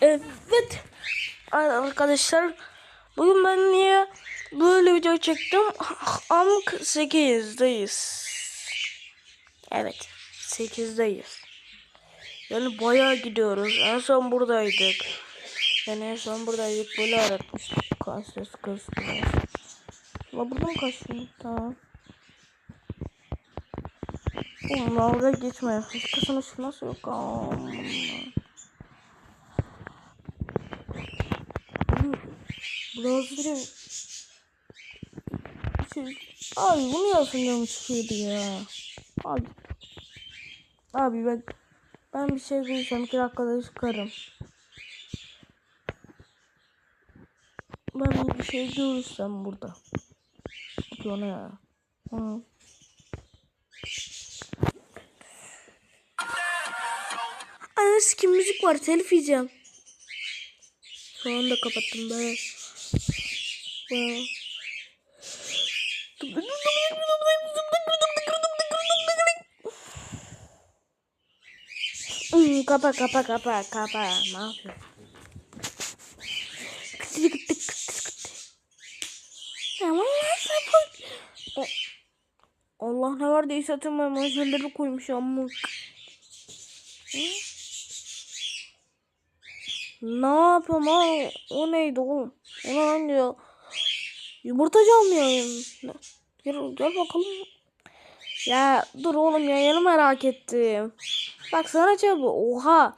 Evet. Arkadaşlar bugün ben niye böyle video çektim? Amk 8'deyiz. Evet. 8'deyiz. Yani bayağı gidiyoruz. En son buradaydık. Yani en son buradaydık. Böyle aratmıştık. Kansız kız. Ama burada mı kaçtın? Tamam. Oğlum dalga geçme. Kısmı nasıl yok? Aa. Şey... Abi bunu yapınca çıkıyordu ya. Abi. Abi ben ben bir şey duysam iki dakikada çıkarım. Ben bir şey görürsem burada. Ne ya? Hı. Anası kim müzik var telif yiyeceğim. Şu anda kapattım be. Kapa kapa kapa kapa ne yapıyorsun? Aman ya sapık. O- Allah ne var diye ben malzemeleri koymuş. Hı? Ne yapıyorum ha? O neydi oğlum? O ne diyor. Yumurta canlıyım. Gel, gel bakalım. Ya dur oğlum ya yeni merak ettim. Bak sana çabuk. Oha.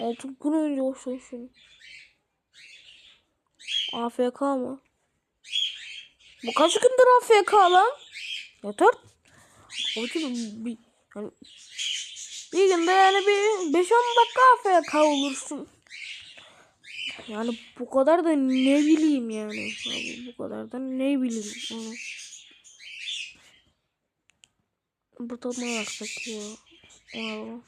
Altı gün önce hoşlaşın. AFK mı? Bu kaç gündür AFK lan? Yeter. Abicim bir, yani, bir günde yani bir 5-10 dakika AFK olursun. Yani bu kadar da ne bileyim yani. Abi, bu kadar da ne bileyim. Onu. Burada ne yapsak ya? Aa.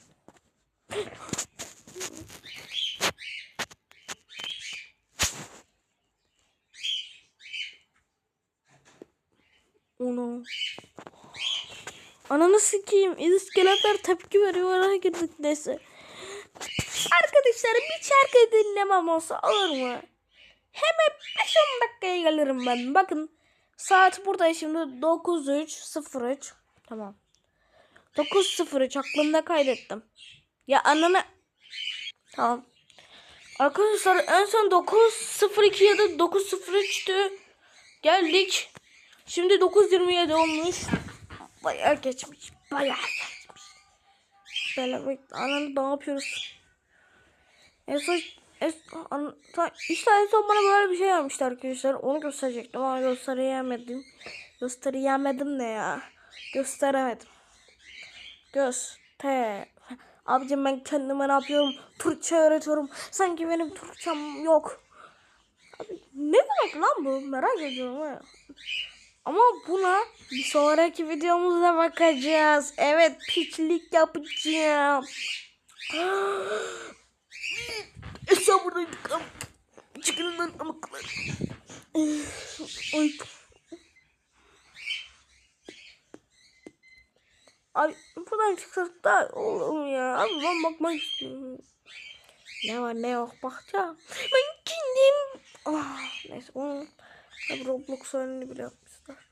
Onu. Ananı sikeyim. İskeletler tepki veriyor. Oraya girdik neyse. Arkadaşlar bir şarkı dinlemem olsa olur mu? Hemen 5-10 dakikaya gelirim ben. Bakın saat burada şimdi 9.03.03. Tamam. 9.03 aklımda kaydettim. Ya ananı... Tamam. Arkadaşlar en son 9.02 ya da 9.03'tü. Geldik. Şimdi 9.27 olmuş. Bayağı geçmiş. Bayağı geçmiş. Böyle ananı ne yapıyoruz? En son en, an, işte en son bana böyle bir şey yapmışlar arkadaşlar. Onu gösterecektim ama gösteremedim. Gösteremedim ne ya? Gösteremedim. Göster. Abicim ben kendime ne yapıyorum? Türkçe öğretiyorum. Sanki benim Türkçem yok. Abi, ne demek lan bu? Merak ediyorum ha. Ama buna bir sonraki videomuzda bakacağız. Evet piçlik yapacağım. Sen buradaydık. Çıkın lan amıklar. Ay. Abi buradan çıksak da olur mu ya? Abi ben bakmak istiyorum. Ne var ne yok bakacağım. Ben kendim. Ah, neyse onu Roblox oyununu bile yapmışlar.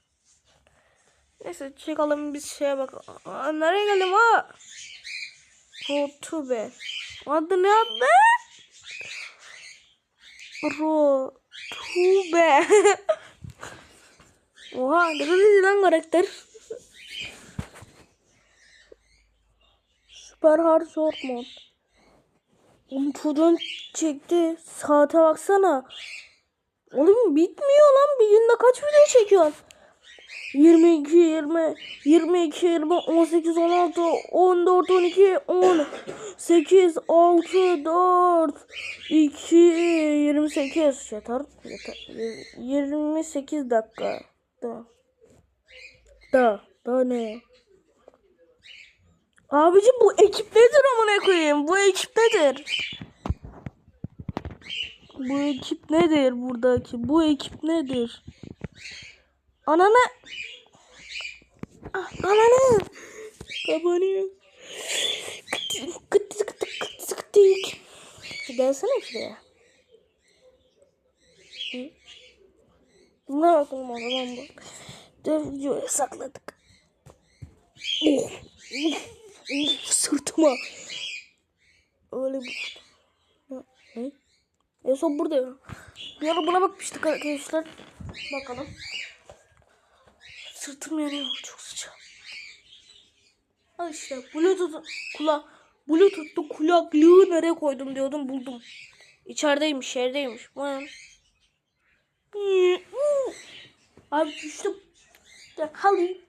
Neyse çıkalım biz şeye bak. Aa, nereye geldim ha? Rotube. Adı ne adı? Rotube. Oha ne kadar lan karakter. Süper hard short mod. Oğlum çekti. Saate baksana. Oğlum bitmiyor lan. Bir günde kaç video çekiyorsun? 22, 20, 22, 20, 18, 16, 14, 12, 10, 8, 6, 4, 2, 28. Yeter. Yeter. 28 dakika. Da. Da. Da ne? Abici bu ekip nedir amına koyayım? Bu ekip nedir? Bu ekip nedir buradaki? Bu ekip nedir? Ananı Ah, Ananı Kapanıyor Kıt kıt kıt kıt kıt Şu gelsene şuraya. Ne bakalım o zaman bu. Dur videoyu sakladık. Sırtıma. Öyle bir... Ha, Ne? En son burada ya. Bir ara buna bakmıştık arkadaşlar. Bakalım. Sırtım yanıyor. Çok sıcak. Al işte Bluetooth kula Bluetooth'lu kulaklığı nereye koydum diyordum buldum. İçerideymiş, yerdeymiş. Vay. Abi düştüm. Yakalayayım.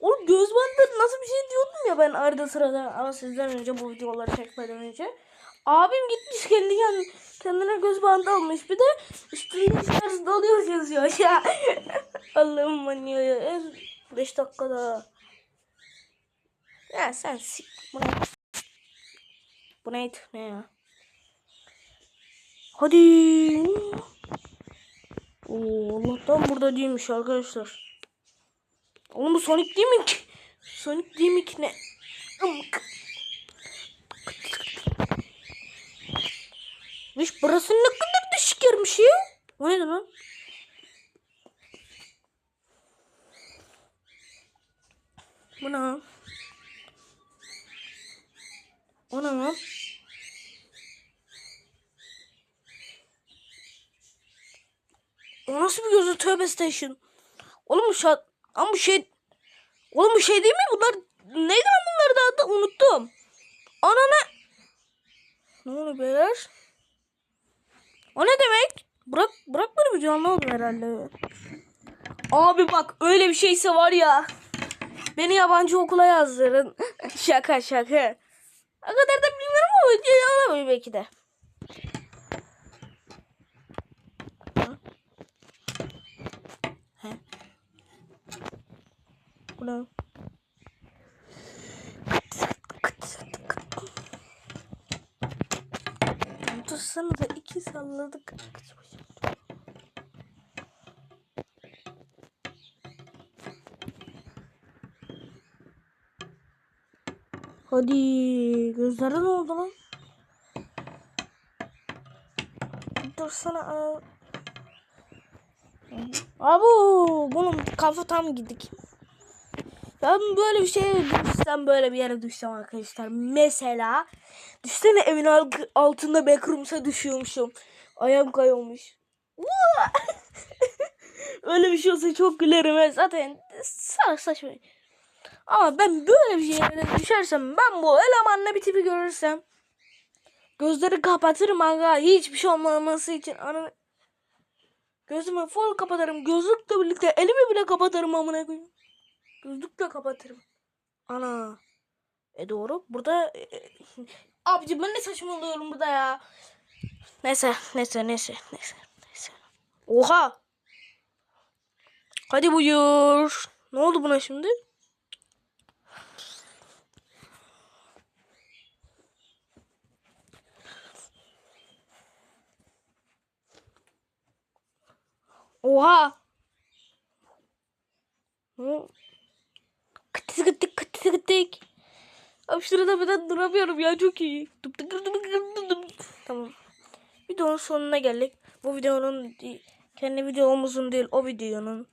Oğlum göz bandı nasıl bir şey diyordum ya ben arada sırada ama sizden önce bu videoları çekmeden önce. Abim gitmiş kendi kendine, kendine göz bandı almış. Bir de üstünde şarj doluyor yazıyor ya. Allah'ım manyağı ya. 5 dakikada. Ya sen sik. Bu neydi? Ne ya? Hadi. Oo, Allah'tan burada değilmiş arkadaşlar. Oğlum bu Sonic değil mi ki? Sonic değil mi ki ne? Viş burası ne kadar düşük yermiş ya. O neydi lan? Bu ne? O ne lan? O nasıl bir gözü tövbe station? Oğlum bu şat... Ama bu şey... Oğlum bu şey değil mi? Bunlar... Neydi lan bunlar da adı? Unuttum. Anana... Ne oluyor beyler? O ne demek? Bırak, bırak beni bir canlı herhalde. Abi bak öyle bir şeyse var ya. Beni yabancı okula yazdırın. şaka şaka. O kadar da bilmiyorum ama olabilir belki de. Bu ne? Dursana da iki salladık. Hadi gözlere ne oldu lan? Dursana. aa. Abu bunun kafa tam gidik. Ben böyle bir şey düşsem böyle bir yere düşsem arkadaşlar. Mesela düşsene evin al- altında backrooms'a düşüyormuşum. Ayağım kayıyormuş. Öyle bir şey olsa çok gülerim. Ben zaten sa saçma. Ama ben böyle bir şeye düşersem ben bu elemanla bir tipi görürsem gözleri kapatırım aga hiçbir şey olmaması için ana gözümü full kapatırım gözlükle birlikte elimi bile kapatırım amına koyayım gözlükle kapatırım. Ana. E doğru. Burada e, e, abicim ben ne saçmalıyorum burada ya? Neyse neyse neyse neyse neyse. Oha! Hadi buyur. Ne oldu buna şimdi? Oha. Hı. Kıtık kıtık. Abi şurada ben duramıyorum ya çok iyi. Tamam. Videonun sonuna geldik. Bu videonun kendi videomuzun değil o videonun.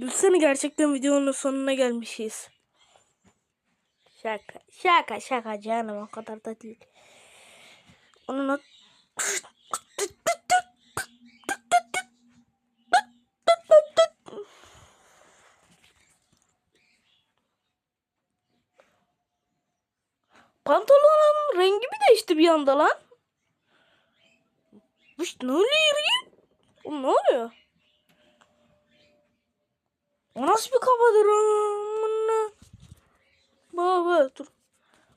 Düşünsene gerçekten videonun sonuna gelmişiz. Şaka şaka şaka canım o kadar da değil. Onun o... Pantolonun rengi mi değişti bir anda lan? Vış, ne oluyor ya? Oğlum ne oluyor? O nasıl bir kafadır? Baba dur.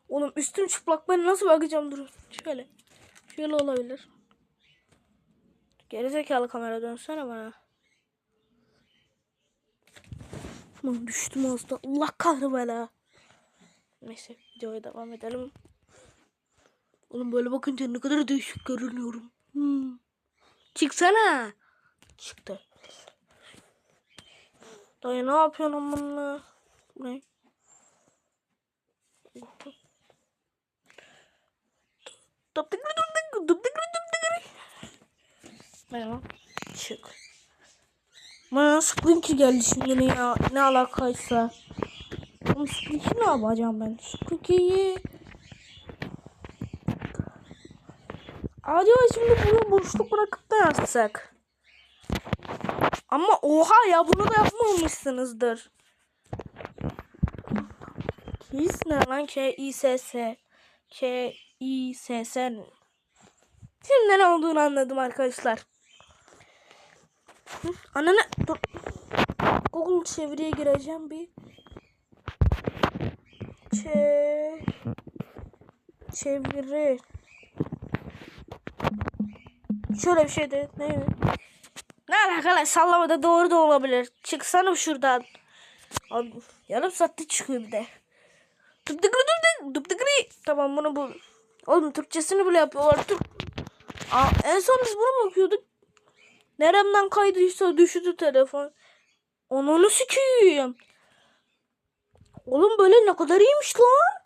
Oğlum üstüm çıplak ben nasıl bakacağım dur. Şöyle. Şöyle olabilir. Gerizekalı kamera dönsene bana. Lan düştüm da. Allah kahretmela. Neyse videoya devam edelim. Oğlum böyle bakınca ne kadar değişik görünüyorum. Hmm. Çıksana. Çıktı. Dayı ne yapıyorsun bununla? Ne? Merhaba. Çık. Bana sıkıntı geldi şimdi ne, ne alakaysa. Oğlum Splinky ne yapacağım ben? Splinky'yi Acaba şimdi bunu boşluk bırakıp da yapsak. Ama oha ya bunu da yapmamışsınızdır. Kis ne lan? K-I-S-S. K-I-S-S. Şimdi ne olduğunu anladım arkadaşlar. Dur. Google çeviriye gireceğim bir. Çe çeviri. Şöyle bir şey de ne? Ne alakalı sallamada doğru da olabilir. Çıksana şuradan. Abi yarım saatte çıkıyor bir de. Tıp tıkırı tıp tık tıp tıkırı. Tamam bunu bu. Oğlum Türkçesini bile yapıyorlar. Türk. Aa, en son biz bunu bakıyorduk. Neremden kaydıysa düştü telefon. Onu sikiyim. Oğlum böyle ne kadar iyiymiş lan.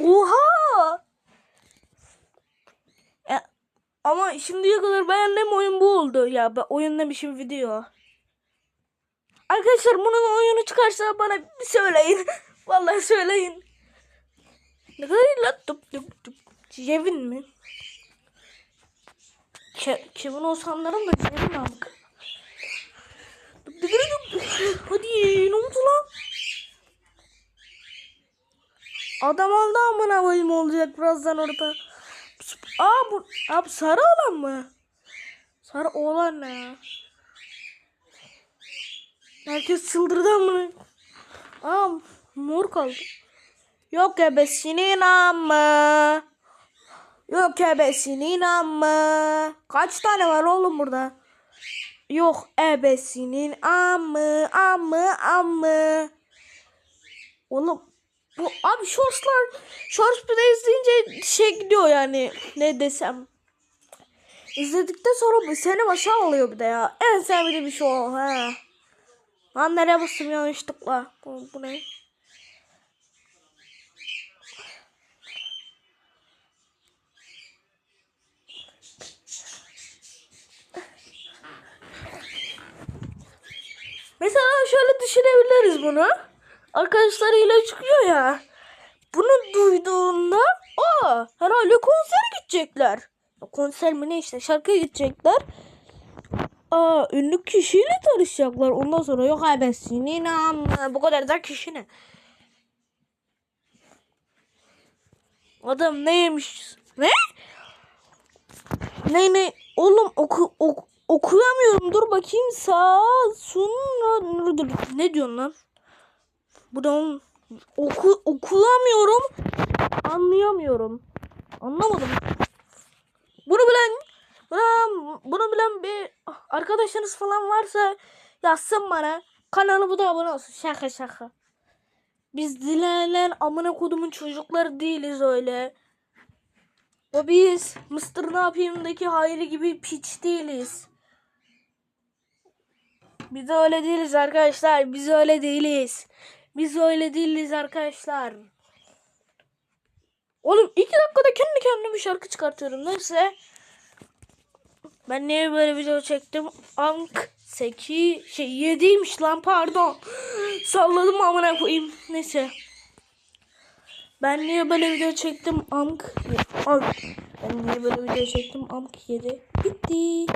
Oha. E, ama şimdiye kadar beğendiğim oyun bu oldu. Ya ben oyun demişim video. Arkadaşlar bunun oyunu çıkarsa bana bir söyleyin. Vallahi söyleyin. Ne kadar iyi lan tup tup tup. Cevin mi? Ke Kevin olsanların da Cevin tup. Hadi ne oldu lan? Adam aldı amına koyayım olacak birazdan orada. Aa bu abi sarı olan mı? Sarı oğlan ne ya? Herkes çıldırdı amına. Aa mor kaldı. Yok ebesinin amma. Yok ebesinin amma. Kaç tane var oğlum burada? Yok ebesinin amı amı amı. Oğlum bu abi shortslar shorts bir de izleyince şey gidiyor yani ne desem. İzledikten sonra seni başa alıyor bir de ya. En sevdiğim bir şey o ha. Lan nereye bastım yanlışlıkla. Bu, bu ne? Mesela şöyle düşünebiliriz bunu. Arkadaşlarıyla çıkıyor ya. Bunu duyduğunda aa herhalde konser gidecekler. Konser mi ne işte şarkıya gidecekler. Aa ünlü kişiyle tanışacaklar. Ondan sonra yok ay ben senin. Bu kadar da kişi ne? Adam neymiş? Ne? Ne ne? Oğlum oku, oku okuyamıyorum. Dur bakayım sağ sonra. Ne diyorsun lan? Bu da oğlum. oku okuyamıyorum. Anlayamıyorum. Anlamadım. Bunu bilen bunu, bunu bilen bir arkadaşınız falan varsa yazsın bana. Kanalıma da abone olsun. Şaka şaka. Biz dilenen amına kodumun çocukları değiliz öyle. O biz Mr. Ne yapayım'daki hayri gibi piç değiliz. Biz öyle değiliz arkadaşlar. Biz öyle değiliz. Biz öyle değiliz arkadaşlar. Oğlum iki dakikada kendi kendime şarkı çıkartıyorum. Neyse. Ben niye böyle video çektim? Ank 8 şey 7'ymiş lan pardon. Salladım amına koyayım. Neyse. Ben niye böyle video çektim? Amk. Amk. Ben niye böyle video çektim? Amk 7. Bitti.